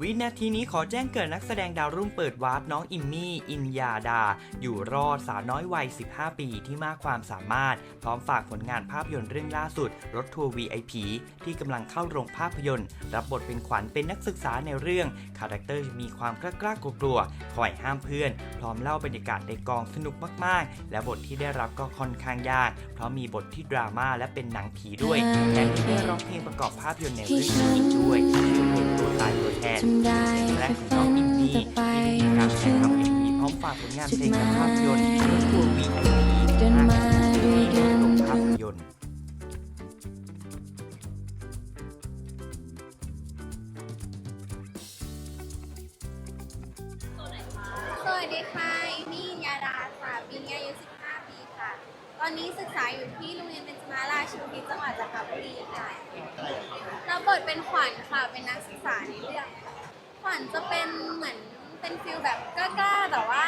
วินาทีนี้ขอแจ้งเกิดนักแสดงดาวรุ่งเปิดวาร์ปน้องอิมมี่ อินยาดา อยู่รอดสาวน้อยวัย 15 ปีที่มากความสามารถ พร้อมฝากผลงานภาพยนตร์เรื่องล่าสุด รถทัวร์ VIP ที่กำลังเข้าโรงภาพยนตร์ รับบทเป็นขวัญเป็นนักศึกษาในเรื่อง คาแรคเตอร์มีความกล้ากล้ากลัวๆคอยห้ามเพื่อน พร้อมเล่าบรรยากาศในกองสนุกมากๆ และบทที่ได้รับก็ค่อนข้างยาก เพราะมีบทที่ดราม่าและเป็นหนังผีด้วยแถมยังได้ร้องเพลงประกอบภาพยนตร์ในเรื่องนี้อีกด้วย ชื่อเพลงตัวตายตัวแทนได้เพลงแรกแค่ของน้องนอินนี่แต่ไปที่มีไม่การถ่ายถึงทำเอ็มวีพร้อมฝากผลงานเพลงกับภาพยนตร์รถทัวร์ VIP เดินมาด้วยกันโรงภาพยนตร์สวัสดีค่ะอิมี่ยาดาค่ะปีนี้อายุ 15 ปีค่ะ ตอนนี้ศึกษาอยู่ที่โรงเรียนเบญจมาราชูทิศจังหวัดจันทบุรีค่ะรับบทเป็นขวัญค่ะ เป็นนักศึกษาในเรื่องค่ะ ขวัญจะเป็นเหมือนเป็นฟิลแบบกล้าๆแต่ว่า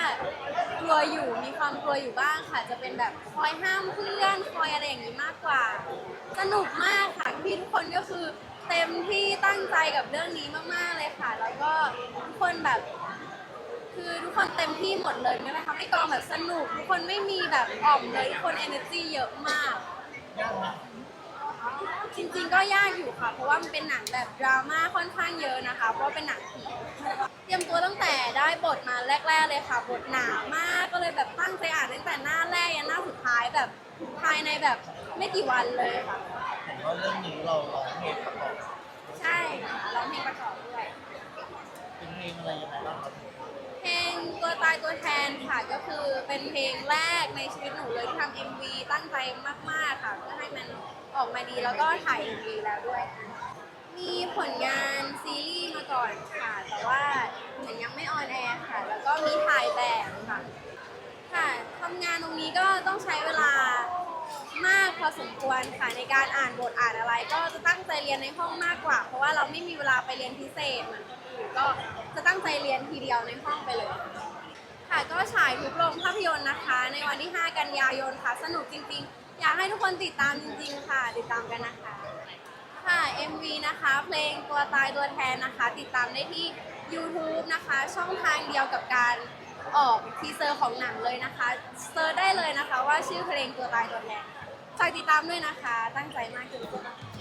กลัวอยู่มีความกลัวอยู่บ้างค่ะ จะเป็นแบบคอยห้ามเพื่อนคอยอะไรอย่างนี้มากกว่า สนุกมากค่ะพี่ทุกคนก็คือเต็มที่ตั้งใจกับเรื่องนี้มากๆเลยค่ะ แล้วก็ทุกคนแบบ คือทุกคนเต็มที่หมดเลยไม่ไหมคะให้กองแบบสนุกทุกคนไม่มีแบบอ่อมเลยทุกคน energy เยอะมาก จริงๆก็ยากอยู่ค่ะ เพราะว่ามันเป็นหนังแบบดราม่าค่อนข้างเยอะนะคะ เพราะว่าเป็นหนังผีเตรียมตัวตั้งแต่ได้บทมา แรก ๆ เลยค่ะบทหนามากก็เลยแบบตั้งใจอ่านตั้งแต่หน้าแรกยันหน้าสุดท้ายแบบภายในแบบไม่กี่วันเลยค่ะ เห็นว่าเรื่องนี้เราร้องเพลงประกอบใช่ค่ะร้องเพลงประกอบด้วย เป็นเพลงอะไรยังไงบ้างครับเพลงตัวตายตัวแทนค่ะก็คือเป็นเพลงแรกในชีวิตหนูเลยที่ทำ MV ตั้งใจมาก ๆ ค่ะ เพื่อให้มันออกมาดีแล้วก็ถ่าย MV แล้วด้วยค่ะมีผลงานซีรีส์มาก่อนค่ะ แต่ว่าเหมือนยังไม่ออนแอร์ค่ะ แล้วก็มีถ่ายแบบค่ะ ค่ะทำงานตรงนี้ ก็ต้องใช้เวลามากพอสมควรค่ะในการอ่านบทอ่านอะไร ก็จะตั้งใจเรียนในห้องมากกว่า เพราะว่าเราไม่มีเวลาไปเรียนพิเศษเหมือนคนอื่นก็จะตั้งใจเรียนทีเดียวในห้องไปเลย ค่ะก็ฉายทุกโรงภาพยนตร์นะคะ ในวันที่ 5 กันยายนค่ะ สนุกจริงๆ อยากให้ทุกคนติดตามจริง ๆ ค่ะ ติดตามกันนะคะ ค่ะ MV นะคะ เพลงตัวตายตัวแทนนะคะ ติดตามได้ที่ YouTube นะคะ ช่องทางเดียวกับการ ออกทีเซอร์ของหนังเลยนะคะเซิร์ชได้เลยนะคะว่าชื่อเพลงตัวตายตัวแทนฝากติดตามด้วยนะคะ ตั้งใจมากจริงๆ